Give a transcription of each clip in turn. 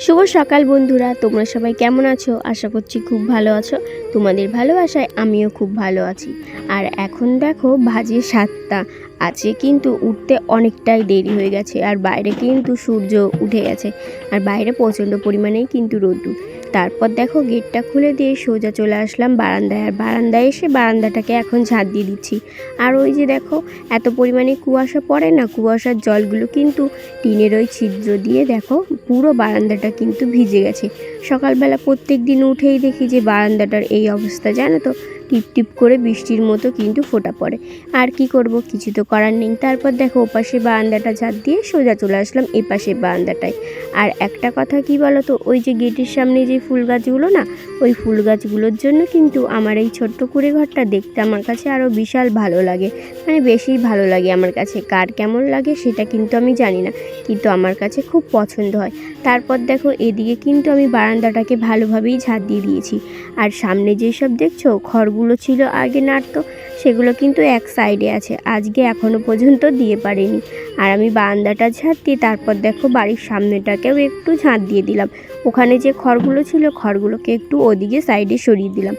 শুভ সকাল বন্ধুরা, তোমরা সবাই কেমন আছো? আশা করছি খুব ভালো আছো। তোমাদের ভালোবাসায় আমিও খুব ভালো আছি। আর এখন দেখো বাজে সাতটা। আছে, কিন্তু উঠতে অনেকটাই দেরি হয়ে গেছে। আর বাইরে কিন্তু সূর্য উঠে গেছে। আর বাইরে প্রচণ্ড পরিমাণেই কিন্তু রোদ্দুর। তারপর দেখো গেটটা খুলে দিয়ে সোজা চলে আসলাম বারান্দায়। আর বারান্দায় এসে বারান্দাটাকে এখন ঝাঁট দিয়ে দিচ্ছি। আর ওই যে দেখো, এত পরিমাণে কুয়াশা পড়ে না? কুয়াশার জলগুলো কিন্তু টিনের ওই ছিদ্র দিয়ে দেখো, পুরো বারান্দাটা কিন্তু ভিজে গেছে। সকালবেলা প্রত্যেক দিন উঠেই দেখি যে বারান্দাটার এই অবস্থা, জানো তো? টিপ টিপ করে বৃষ্টির মতো কিন্তু ফোটা পড়ে। আর কি করব? কিছু তো করার নেই। তারপর দেখো ওপাশে বারান্দাটা ঝাঁট দিয়ে সোজা চলে আসলাম এপাশে বারান্দাটায়। আর একটা কথা কি বলো তো ওই যে গেটের সামনে যে ফুল গাছগুলো না, ওই ফুল গাছগুলোর জন্য কিন্তু আমার এই ছোট্ট কুড়ে ঘরটা দেখতে আমার কাছে আরও বিশাল ভালো লাগে। মানে বেশি ভালো লাগে আমার কাছে। কার কেমন লাগে সেটা কিন্তু আমি জানি না। কিন্তু আমার কাছে খুব পছন্দ হয়। তারপর দেখো এদিকে কিন্তু আমি বারান্দাটাকে ভালোভাবেই ঝাঁট দিয়ে দিয়েছি। আর সামনে যেসব দেখছ, খড়গুলো ছিল আগে নাড়তো সেগুলো কিন্তু এক সাইডে আছে। আজকে এখনও পর্যন্ত দিয়ে পারিনি। আর আমি বারান্দাটা ঝাঁট দিয়ে তারপর দেখো বাড়ির সামনেটাকেও একটু ঝাঁট দিয়ে দিলাম। ওখানে যে খড়গুলো ছিল, খড়গুলোকে একটু ওদিকে সাইডে সরিয়ে দিলাম।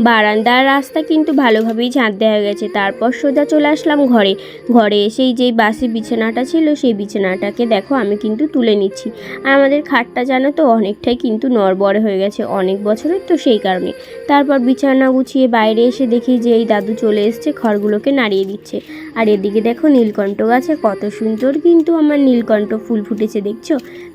বারান্দার রাস্তা কিন্তু ভালোভাবেই ঝাঁট দেওয়া গেছে। তারপর সোজা চলে আসলাম ঘরে। ঘরে এসেই যেই বাসি বিছানাটা ছিল, সেই বিছানাটাকে দেখো আমি কিন্তু তুলে নিচ্ছি। আর আমাদের খাটটা জানো তো, অনেকটাই কিন্তু নড়বড়ে হয়ে গেছে অনেক বছরের তো সেই কারণে। তারপর বিছানা গুছিয়ে বাইরে এসে দেখি যে এই দাদু চলে এসছে, খড়গুলোকে নাড়িয়ে দিচ্ছে। আর এদিকে দেখো নীলকণ্ঠ গাছে কত সুন্দর কিন্তু আমার নীলকণ্ঠ ফুল ফুটেছে, দেখছ?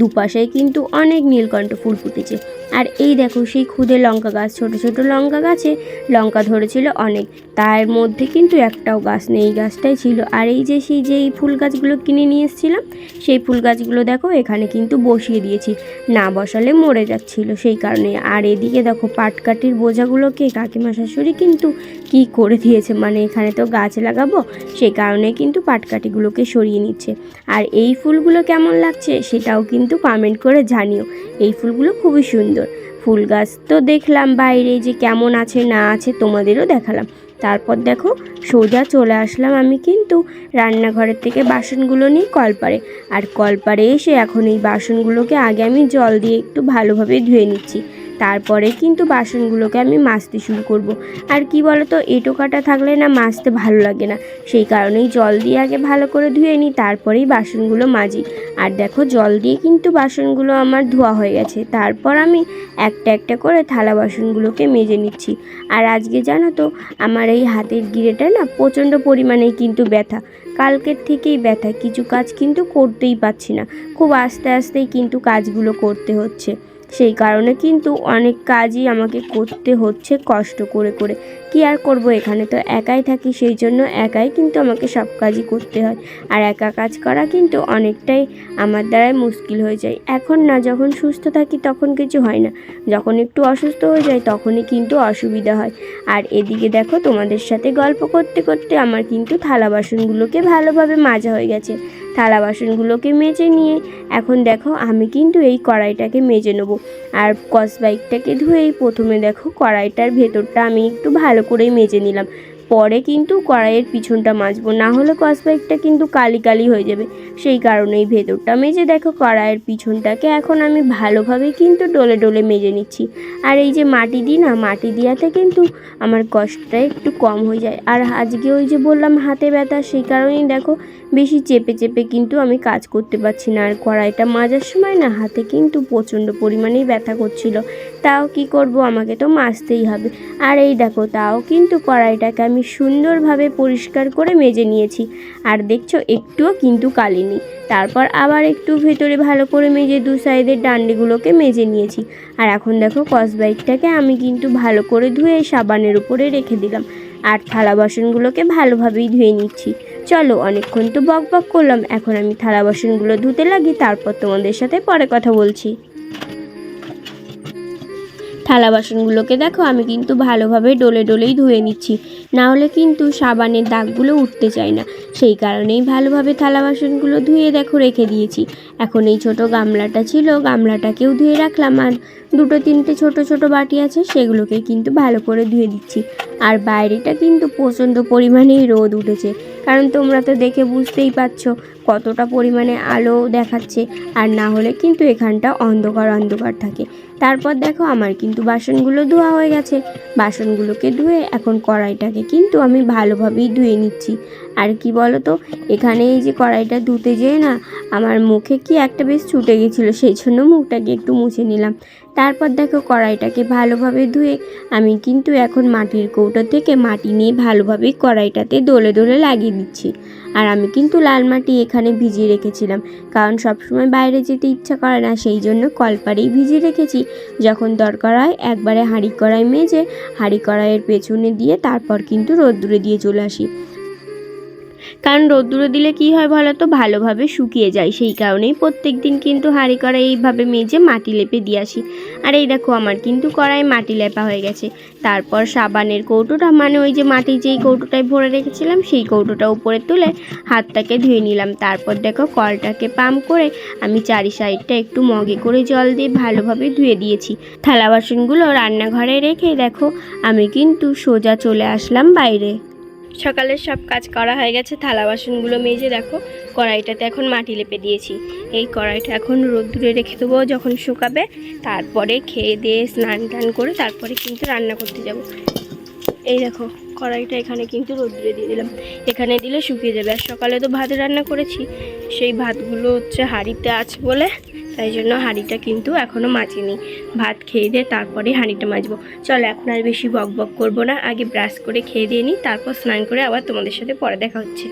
দুপাশে কিন্তু অনেক নীলকণ্ঠ ফুল ফুটেছে। আর এই দেখো সেই খুদে লঙ্কা গাছ, ছোট ছোট লঙ্কা গাছে লঙ্কা ধরেছিল অনেক। তার মধ্যে কিন্তু একটাও গাছ নেই, এই গাছটাই ছিল। আর এই যে সেই যেই ফুল গাছগুলো কিনে নিয়ে এসেছিলাম, সেই ফুল গাছগুলো দেখো এখানে কিন্তু বসিয়ে দিয়েছি। না বসালে মরে যাচ্ছিল সেই কারণে। আর এদিকে দেখো পাটকাঠির বোঝাগুলোকে কাকিমা শাশুড়ি কিন্তু কি করে দিয়েছে? মানে এখানে তো গাছ লাগাবো সেই কারণে কিন্তু পাটকাঠিগুলোকে সরিয়ে নিচ্ছে। আর এই ফুলগুলো কেমন লাগছে সেটাও কিন্তু কমেন্ট করে জানিও। এই ফুলগুলো খুবই সুন্দর। ফুল গাছ তো দেখলাম বাইরে যে কেমন আছে না আছে তোমাদেরও দেখালাম। তারপর দেখো সোজা চলে আসলাম আমি কিন্তু রান্নাঘরের থেকে বাসনগুলো নিয়ে কলপারে আর কলপারে এসে এখন এই বাসনগুলোকে আগে আমি জল দিয়ে একটু ভালোভাবে ধুয়ে নিচ্ছি। তারপরে কিন্তু বাসনগুলোকে আমি মাজতে শুরু করব। আর কি বলতো এটো কাটা থাকলে না মাজতে ভালো লাগে না। সেই কারণেই জল দিয়ে আগে ভালো করে ধুয়ে নিই, তারপরেই বাসনগুলো মাজি। আর দেখো, জল দিয়ে কিন্তু বাসনগুলো আমার ধোয়া হয়ে গেছে। তারপর আমি একটা একটা করে থালা বাসনগুলোকে মেজে নিচ্ছি। আর আজকে জানো তো, আমার এই হাতের গিরেটা না প্রচণ্ড পরিমাণেই কিন্তু ব্যথা। কালকের থেকেই ব্যথা, কিছু কাজ কিন্তু করতেই পারছি না। খুব আস্তে আস্তেই কিন্তু কাজগুলো করতে হচ্ছে। সেই কারণে কিন্তু অনেক কাজই আমাকে করতে হচ্ছে কষ্ট করে করে। কি আর করব এখানে তো একাই থাকি, সেই জন্য একাই কিন্তু আমাকে সব কাজই করতে হয়। আর একা কাজ করা কিন্তু অনেকটাই আমার দ্বারাই মুশকিল হয়ে যায়। এখন না, যখন সুস্থ থাকি তখন কিছু হয় না। যখন একটু অসুস্থ হয়ে যায় তখনই কিন্তু অসুবিধা হয়। আর এদিকে দেখো, তোমাদের সাথে গল্প করতে করতে আমার কিন্তু থালা বাসনগুলোকে ভালোভাবে মাজা হয়ে গেছে। থালা বাসনগুলোকে মেজে নিয়ে, এখন দেখো, আমি কিন্তু এই কড়াইটাকে মেজে নেব। আর কসবাইকটাকে ধুয়েই প্রথমে দেখো কড়াইটার ভেতরটা আমি একটু ভালো করেই মেজে নিলাম। পরে কিন্তু কড়াইয়ের পিছনটা মাজবো, না হলে কসবাইকটা কিন্তু কালি কালি হয়ে যাবে। সেই কারণেই ভেতরটা মেজে দেখো কড়াইয়ের পিছনটাকে এখন আমি ভালোভাবে কিন্তু ডলে ডলে মেজে নিচ্ছি। আর এই যে মাটি দিই না, মাটি দেওয়াতে কিন্তু আমার কষ্টটা একটু কম হয়ে যায়। আর আজকে ওই যে বললাম হাতে ব্যথা, সেই কারণেই দেখো বেশি চেপে চেপে কিন্তু আমি কাজ করতে পারছি না। আর কড়াইটা মাজার সময় না হাতে কিন্তু প্রচণ্ড পরিমাণেই ব্যথা করছিল। তাও কি করব, আমাকে তো মাজতেই হবে। আর এই দেখো তাও কিন্তু কড়াইটাকে আমি সুন্দরভাবে পরিষ্কার করে মেজে নিয়েছি। আর দেখছ, একটুও কিন্তু কালি তারপর আবার একটু ভেতরে ভালো করে মেজে দু সাইডের ডান্ডিগুলোকে মেজে নিয়েছি। আর এখন দেখো কসবাইকটাকে আমি কিন্তু ভালো করে ধুয়ে সাবানের উপরে রেখে দিলাম। আর থালা বাসনগুলোকে ভালোভাবেই ধুয়ে নিচ্ছি। চলো, অনেকক্ষণ তো বক বক করলাম। এখন আমি থালা বাসনগুলো ধুতে লাগি, তারপর তোমাদের সাথে পরে কথা বলছি। থালা বাসনগুলোকে দেখো, আমি কিন্তু ভালোভাবে ডলে ডলেই ধুয়ে নিচ্ছি। না হলে কিন্তু সাবানের দাগগুলো উঠতে চায় না। সেই কারণেই ভালোভাবে থালা বাসনগুলো ধুয়ে দেখো, রেখে দিয়েছি। এখন এই ছোট গামলাটা ছিল, গামলাটাকেও ধুয়ে রাখলাম আর দুটো তিনটে ছোট ছোট বাটি আছে, সেগুলোকে কিন্তু ভালো করে ধুয়ে দিচ্ছি। আর বাইরেটা কিন্তু প্রচণ্ড পরিমাণেই রোদ উঠেছে। কারণ তোমরা তো দেখে বুঝতেই পারছ কতটা পরিমাণে আলো দেখাচ্ছে, আর না হলে কিন্তু এখানটা অন্ধকার অন্ধকার থাকে। তারপর দেখো আমার কিন্তু বাসনগুলো ধোয়া হয়ে গেছে। বাসনগুলোকে ধুয়ে এখন কড়াইটাকে কিন্তু আমি ভালোভাবেই ধুয়ে নিচ্ছি। আর কি বলো তো এখানে এই যে কড়াইটা ধুতে যেয়ে না, আমার মুখে কি একটা বেশ ছুটে গেছিল, সেই জন্য মুখটাকে একটু মুছে নিলাম। তারপর দেখো কড়াইটাকে ভালোভাবে ধুয়ে, আমি কিন্তু এখন মাটির কৌটো থেকে মাটি নিয়ে ভালোভাবে কড়াইটাতে দোলে দোলে লাগিয়ে দিচ্ছি। আর আমি কিন্তু লাল মাটি এখানে ভিজিয়ে রেখেছিলাম, কারণ সবসময় বাইরে যেতে ইচ্ছা করে না, সেই জন্য কলপাড়েই ভিজিয়ে রেখেছি। যখন দরকার হয় একবারে হাঁড়ি কড়াই মেজে, হাঁড়ি কড়াইয়ের পেছনে দিয়ে তারপর কিন্তু রোদ্দুরে দিয়ে চলে আসি। কারণ রোদ্দুরে দিলে কি হয় বলো তো? ভালোভাবে শুকিয়ে যায়। সেই কারণেই প্রত্যেক দিন কিন্তু হাঁড়ি কড়াই এইভাবে মেজে মাটি লেপে দিয়ে আসি। আর এই দেখো, আমার কিন্তু কড়াই মাটি লেপা হয়ে গেছে। তারপর সাবানের কৌটোটা মানে ওই যে মাটি যেই কৌটোটায় ভরে রেখেছিলাম, সেই কৌটোটা উপরে তুলে হাতটাকে ধুয়ে নিলাম। তারপর দেখো, কলটাকে পাম্প করে আমি চারি সাইডটা একটু মগে করে জল দিয়ে ভালোভাবে ধুয়ে দিয়েছি। থালা বাসনগুলো রান্নাঘরে রেখে দেখো, আমি কিন্তু সোজা চলে আসলাম বাইরে। সকালের সব কাজ করা হয়ে গেছে, থালা বাসনগুলো মেজে দেখো, কড়াইটাতে এখন মাটি লেপে দিয়েছি। এই কড়াইটা এখন রোদ্দুরে রেখে দেবো যখন শুকাবে, তারপরে খেয়ে দিয়ে স্নান টান করে তারপরে কিন্তু রান্না করতে যাব। এই দেখো, কড়াইটা এখানে কিন্তু রোদ্দুরে দিয়ে দিলাম। এখানে দিলে শুকিয়ে যাবে। আর সকালে তো ভাত রান্না করেছি, সেই ভাতগুলো হচ্ছে হাঁড়িতে আছে বলে তাই জন্য হাঁড়িটা কিন্তু এখনও মাজিনি। ভাত খেয়ে দিয়ে তারপরে হাঁড়িটা মাজবো। চলো এখন আর বেশি বক বক করব না। আগে ব্রাশ করে খেয়ে দিয়ে নিই, তারপর স্নান করে আবার তোমাদের সাথে পরে দেখা হচ্ছে।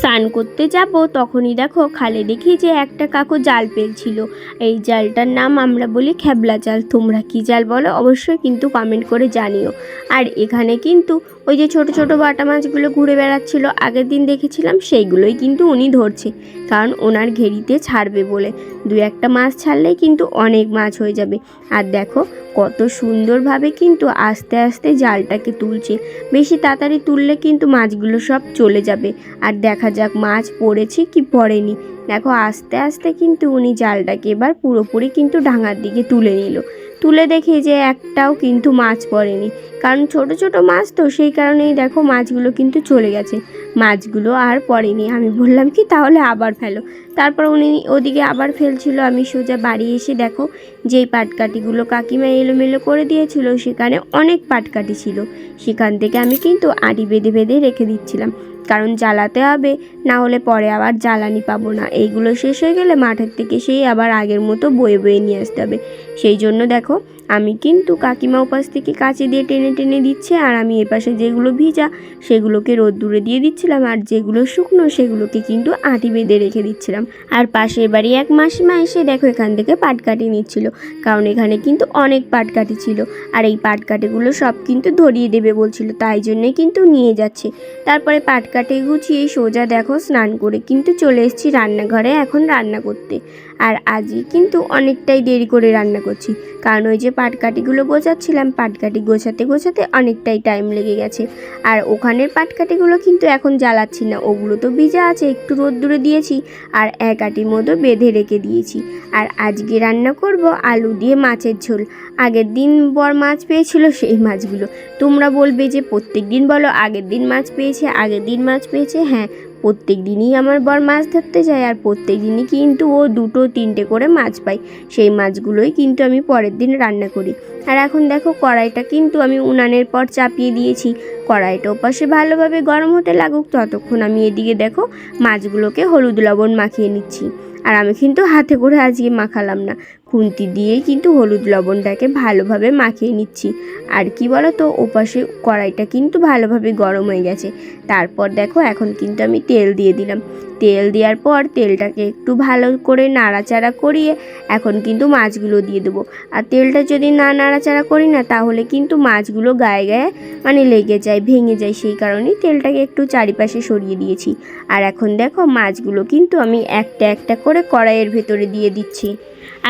স্নান করতে যাব, তখনই দেখো খালে দেখি যে একটা কাকু জাল পেলছিল। এই জালটার নাম আমরা বলি খেবলা জাল। তোমরা কি জাল বলো অবশ্যই কিন্তু কমেন্ট করে জানিও। আর এখানে কিন্তু ওই যে ছোট ছোট বাটা মাছগুলো ঘুরে বেড়াচ্ছিল, আগের দিন দেখেছিলাম, সেইগুলোই কিন্তু উনি ধরছে। কারণ ওনার ঘেরিতে ছাড়বে বলে। দু একটা মাছ ছাড়লেই কিন্তু অনেক মাছ হয়ে যাবে। আর দেখো, কত সুন্দরভাবে কিন্তু আস্তে আস্তে জালটাকে তুলছে। বেশি তাড়াতাড়ি তুললে কিন্তু মাছগুলো সব চলে যাবে। আর দেখা যাক মাছ পড়েছে কি পড়েনি। দেখো, আস্তে আস্তে কিন্তু উনি জালটাকে এবার পুরোপুরি কিন্তু ডাঙার দিকে তুলে নিল। তুলে দেখি যে একটাও কিন্তু মাছ পড়েনি। কারণ ছোট ছোট মাছ তো সেই কারণেই দেখো মাছগুলো কিন্তু চলে গেছে। মাছগুলো আর পড়েনি। আমি বললাম কি, তাহলে আবার ফেলো। তারপর উনি ওদিকে আবার ফেলছিল। আমি সোজা বাড়ি এসে দেখো যেই পাটকাঠিগুলো কাকিমা এলোমেলো করে দিয়েছিল, সেখানে অনেক পাটকাঠি ছিল। সেখান থেকে আমি কিন্তু আড়ি বেঁধে বেঁধে রেখে দিচ্ছিলাম। কারণ জ্বালাতে হবে, না হলে পরে আবার জ্বালানি পাবো না। এইগুলো শেষ হয়ে গেলে মাঠের থেকে সেই আবার আগের মতো বয়ে বয়ে নিয়ে আসতে হবে। সেই জন্য দেখো আমি কিন্তু কাকিমা উপাস থেকে কাঁচি দিয়ে টেনে টেনে দিচ্ছে, আর আমি এপাশে যেগুলো ভিজা সেগুলোকে রোদ্দুরে দিয়ে দিচ্ছিলাম, আর যেগুলো শুকনো সেগুলোকে কিন্তু আটি বেঁধে রেখে দিচ্ছিলাম। আর পাশের বাড়ি এক মাসিমা এসে দেখো এখান থেকে পাটকাঠি নিচ্ছিল, কারণ এখানে কিন্তু অনেক পাটকাঠি ছিল, আর এই পাটকাঠিগুলো সব কিন্তু ধরিয়ে দেবে বলছিল, তাই জন্যে কিন্তু নিয়ে যাচ্ছে। তারপরে পাটকাঠি গুছিয়ে সোজা দেখো স্নান করে কিন্তু চলে এসেছি রান্নাঘরে এখন রান্না করতে। আর আজই কিন্তু অনেকটাই দেরি করে রান্না করছি। কারণ ওই যে পাটকাঠিগুলো গোছাচ্ছিলাম, পাটকাঠি গোছাতে গোছাতে অনেকটাই টাইম লেগে গেছে। আর ওখানের পাটকাঠিগুলো কিন্তু এখন জ্বালাচ্ছি না, ওগুলো তো ভিজা আছে, একটু রোদ্দুরে দিয়েছি আর এক আটির মতো বেঁধে রেখে দিয়েছি। আর আজকে রান্না করব আলু দিয়ে মাছের ঝোল। আগের দিন বর মাছ পেয়েছিল সেই মাছগুলো। তোমরা বলবে যে প্রত্যেক দিন বলো, আগের দিন মাছ পেয়েছে, আগের দিন মাছ পেয়েছে হ্যাঁ প্রত্যেক দিনই আমার বর মাছ ধরতে যায় আর প্রত্যেক দিনই কিন্তু ও দুটো তিনটে করে মাছ পাই সেই মাছগুলোই কিন্তু আমি পরের দিন রান্না করি। আর এখন দেখো কড়াইটা কিন্তু আমি উনানের পর চাপিয়ে দিয়েছি। কড়াইটা ওপাশে ভালোভাবে গরম হতে লাগুক, ততক্ষণ আমি এদিকে দেখো মাছগুলোকে হলুদ লবণ মাখিয়ে নিচ্ছি। আর আমি কিন্তু হাতে করে আজকে মাখালাম না। খুন্তি দিয়েই কিন্তু হলুদ লবণটাকে ভালোভাবে মাখিয়ে নিচ্ছি। আর কি বলো তো ওপাশে কড়াইটা কিন্তু ভালোভাবে গরম হয়ে গেছে। তারপর দেখো, এখন কিন্তু আমি তেল দিয়ে দিলাম। তেল দেওয়ার পর তেলটাকে একটু ভালো করে নাড়াচাড়া করিয়ে এখন কিন্তু মাছগুলো দিয়ে দেবো। আর তেলটা যদি না নাড়াচাড়া করি না, তাহলে কিন্তু মাছগুলো গায়ে গায়ে মানে লেগে যায়, ভেঙে যায়। সেই কারণেই তেলটাকে একটু চারিপাশে সরিয়ে দিয়েছি। আর এখন দেখো, মাছগুলো কিন্তু আমি একটা একটা করে কড়াইয়ের ভেতরে দিয়ে দিচ্ছি।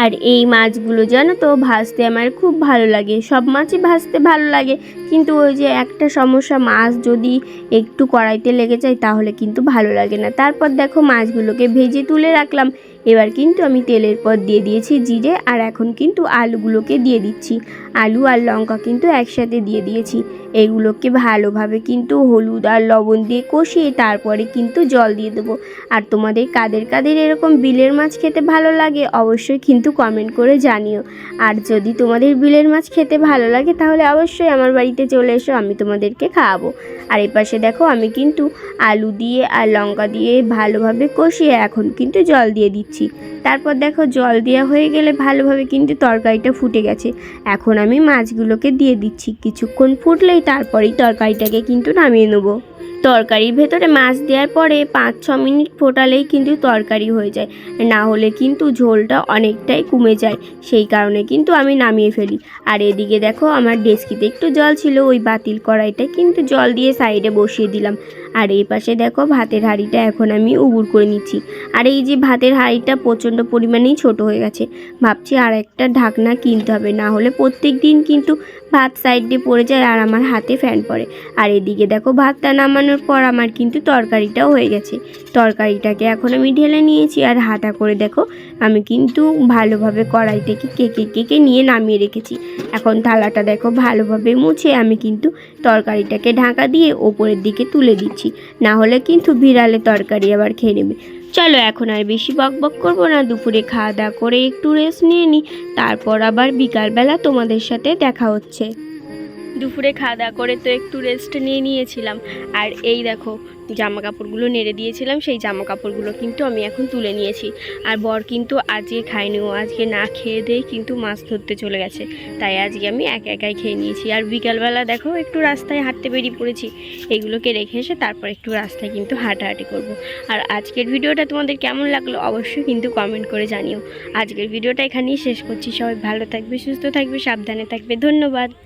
আর এই মাছগুলো জানো তো, ভাজতে আমার খুব ভালো লাগে। সব মাছই ভাজতে ভালো লাগে, কিন্তু ওই যে একটা সমস্যা, মাছ যদি একটু কড়াইতে লেগে যায় তাহলে কিন্তু ভালো লাগে না। তারপর দেখো মাছগুলোকে ভেজে তুলে রাখলাম। এবার কিন্তু আমি তেলের পর দিয়ে দিয়েছি জিরে আর এখন কিন্তু আলুগুলোকে দিয়ে দিচ্ছি। আলু আর লঙ্কা কিন্তু একসাথে দিয়ে দিয়েছি। এগুলোকে ভালোভাবে কিন্তু হলুদ আর লবণ দিয়ে কষিয়ে তারপরে কিন্তু জল দিয়ে দেবো। আর তোমাদের কাদের কাদের এরকম বিলের মাছ খেতে ভালো লাগে অবশ্যই কিন্তু কমেন্ট করে জানিও। আর যদি তোমাদের বিলের মাছ খেতে ভালো লাগে তাহলে অবশ্যই আমার বাড়িতে চলে এসো, আমি তোমাদেরকে খাওয়াবো। আর এই পাশে দেখো আমি কিন্তু আলু দিয়ে আর লঙ্কা দিয়ে ভালোভাবে কষিয়ে এখন কিন্তু জল দিয়ে দিচ্ছি। তারপর দেখো জল দেওয়া হয়ে গেলে ভালোভাবে কিন্তু তরকারিটা ফুটে গেছে। এখন আমি মাছগুলোকে দিয়ে দিচ্ছি। কিছুক্ষণ ফুটলেই তারপরেই তরকারিটাকে কিন্তু নামিয়ে নেব। তরকারির ভেতরে মাছ দেওয়ার পরে পাঁচ, ছ মিনিট ফোটালেই কিন্তু তরকারি হয়ে যায়। না হলে কিন্তু ঝোলটা অনেকটাই কমে যায়। সেই কারণে কিন্তু আমি নামিয়ে ফেলি। আর এদিকে দেখো আমার ডেস্কিতে একটু জল ছিল, ওই বাতিল কড়াইটায় কিন্তু জল দিয়ে সাইডে বসিয়ে দিলাম। আর এই পাশে দেখো ভাতের হাঁড়িটা এখন আমি উবুর করে নিচ্ছি। আর এই যে ভাতের হাঁড়িটা প্রচণ্ড পরিমাণেই ছোট হয়ে গেছে। ভাবছি আর একটা ঢাকনা কিনতে হবে, না হলে প্রত্যেক দিন কিন্তু ভাত সাইড দিয়ে পড়ে যায় আর আমার হাতে ফ্যান পড়ে। আর এদিকে দেখো ভাতটা নামানোর পর আমার কিন্তু তরকারিটাও হয়ে গেছে। তরকারিটাকে এখন আমি ঢেলে নিয়েছি আর হাতা করে দেখো, আমি কিন্তু ভালোভাবে কড়াই থেকে কেকে কেকে নিয়ে নামিয়ে রেখেছি। এখন থালাটা দেখো ভালোভাবে মুছে আমি কিন্তু তরকারিটাকে ঢাকা দিয়ে ওপরের দিকে তুলে দিচ্ছি। না হলে কিন্তু বিড়ালে তরকারি আবার খেয়ে নেবে। চলো এখন আর বেশি বক বক করব না। দুপুরে খাওয়া দাওয়া করে একটু রেস্ট নিয়ে নিই তারপর আবার বিকালবেলা তোমাদের সাথে দেখা হচ্ছে। দুপুরে খাওয়া দাওয়া করে তো একটু রেস্ট নিয়ে নিয়েছিলাম। আর এই দেখো জামা কাপড়গুলো নেড়ে দিয়েছিলাম, সেই জামা কাপড়গুলো কিন্তু আমি এখন তুলে নিয়েছি। আর বর কিন্তু আজকে খায়নি, ও আজকে না খেয়ে দিয়ে কিন্তু মাছ ধরতে চলে গেছে। তাই আজকে আমি একা একাই খেয়ে নিয়েছি। আর বিকালবেলা দেখো, একটু রাস্তায় হাঁটতে বেরিয়ে পড়েছি। এগুলোকে রেখে এসে তারপর একটু রাস্তায় কিন্তু হাঁটাহাঁটি করব। আর আজকের ভিডিওটা তোমাদের কেমন লাগল অবশ্যই কিন্তু কমেন্ট করে জানিও। আজকের ভিডিওটা এখানেই শেষ করছি। সবাই ভালো থাকবে, সুস্থ থাকবে, সাবধানে থাকবে। ধন্যবাদ।